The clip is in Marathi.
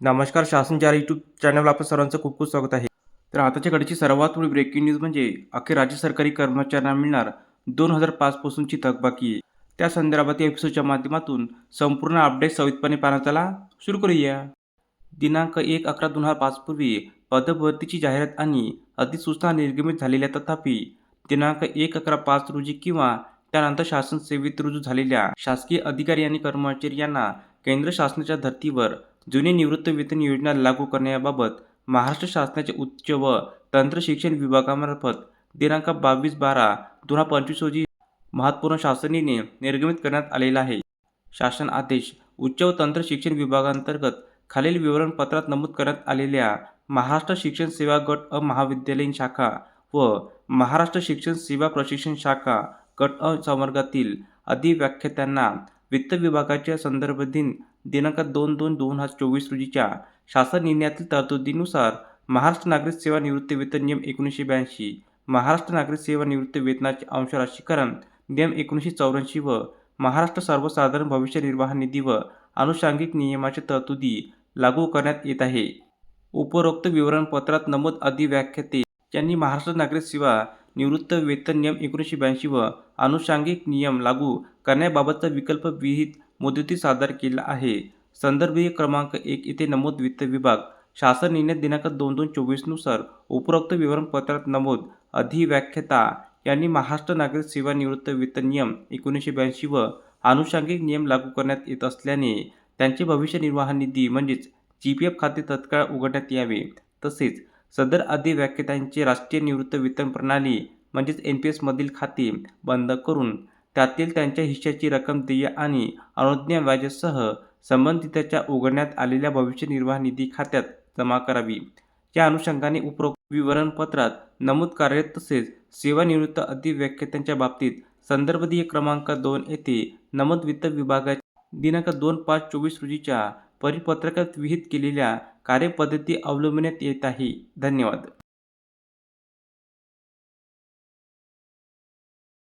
नमस्कार शासन चार यूट्यूब चॅनलवर आपलं सर्वांचं खूप खूप स्वागत आहे. तर आताच्या घडीची सर्वात मोठी ब्रेकिंग न्यूज म्हणजे अखेर राज्य सरकारी कर्मचाऱ्यांना मिळणार दोन हजार पाचपासूनची थकबाकी त्या संदर्भात या एपिसोडच्या माध्यमातून संपूर्ण अपडेट सवितपणे पाहण्यात आला सुरू करूया. दिनांक एक अकरा दोन हजार पाचपूर्वी पदभरतीची जाहिरात आणि अधिसूचना निर्गमित झालेल्या तथापि दिनांक एक अकरा पाच रोजी किंवा त्यानंतर शासन सेवेत रुजू झालेल्या शासकीय अधिकारी आणि कर्मचारी यांना केंद्र शासनाच्या धर्तीवर जुने निवृत्त वेतन योजना लागू करण्याबाबत महाराष्ट्र शासनाचे उच्च व तंत्र शिक्षण विभागामार्फत दिनांक बावीस बारा दोन हजार पंचवीस रोजी महत्त्वपूर्ण शासनीने निर्गमित करण्यात आलेला आहे. शासन आदेश उच्च व तंत्र शिक्षण विभागांतर्गत खालील विवरणपत्रात नमूद करण्यात आलेल्या महाराष्ट्र शिक्षण सेवा गट अ महाविद्यालयीन शाखा व महाराष्ट्र शिक्षण सेवा प्रशिक्षण शाखा गट अ संवर्गातील अधिव्याख्यात्यांना वित्त विभागाच्या संदर्भ दिन दिनांक दोन दोन दोन हजार चोवीस रोजीच्या शासन निर्णयातील तरतुदीनुसार महाराष्ट्र नागरिक सेवा निवृत्ती वेतन नियम एकोणीसशे ब्याऐंशी महाराष्ट्र नागरिक सेवा निवृत्ती वेतनाचे अंशराशीकरण नियम एकोणीसशे चौऱ्याऐंशी व महाराष्ट्र सर्वसाधारण भविष्य निर्वाह निधी व अनुषंगिक नियमाच्या तरतुदी लागू करण्यात येत आहे. उपरोक्त विवरणपत्रात नमूद अधिव्याख्याते यांनी महाराष्ट्र नागरिक सेवा निवृत्त वेतन नियम एकोणीसशे ब्याऐंशी व अनुषंगिक नियम लागू करण्याबाबतचा विकल्प विहित मुदती सादर केला आहे. संदर्भीय क्रमांक एक येथे नमूद वित्त विभाग शासन निर्णय दिनांक दोन दोन चोवीसनुसार उपरोक्त विवरणपत्रात नमूद अधिव्याख्याता यांनी महाराष्ट्र नागरिक सेवा निवृत्त वेतन नियम एकोणीसशे ब्याऐंशी व अनुषंगिक नियम लागू करण्यात येत असल्याने त्यांचे भविष्य निर्वाह निधी म्हणजेच जी पी एफ खाते तत्काळ उघडण्यात यावे. तसेच सदर अधिव्याख्यात्यांची राष्ट्रीय निवृत्त वेतन प्रणाली म्हणजेच एन पी एसमधील खाते बंद करून त्यातील त्यांच्या हिश्श्याची रक्कम देय आणि अनुज्ञा व्याजासह संबंधिताच्या उघडण्यात आलेल्या भविष्य निर्वाह निधी खात्यात जमा करावी. या अनुषंगाने उपरोक्त विवरणपत्रात नमूद कार्यरत तसेच सेवानिवृत्त अधिव्याख्यात्यांच्या बाबतीत संदर्भदीय क्रमांक दोन येथे नमूद वित्त विभागाच्या दिनांक दोन पाच चोवीस रोजीच्या परिपत्रकात विहित केलेल्या कार्यपद्धती अवलंबण्यात येत आहे. धन्यवाद.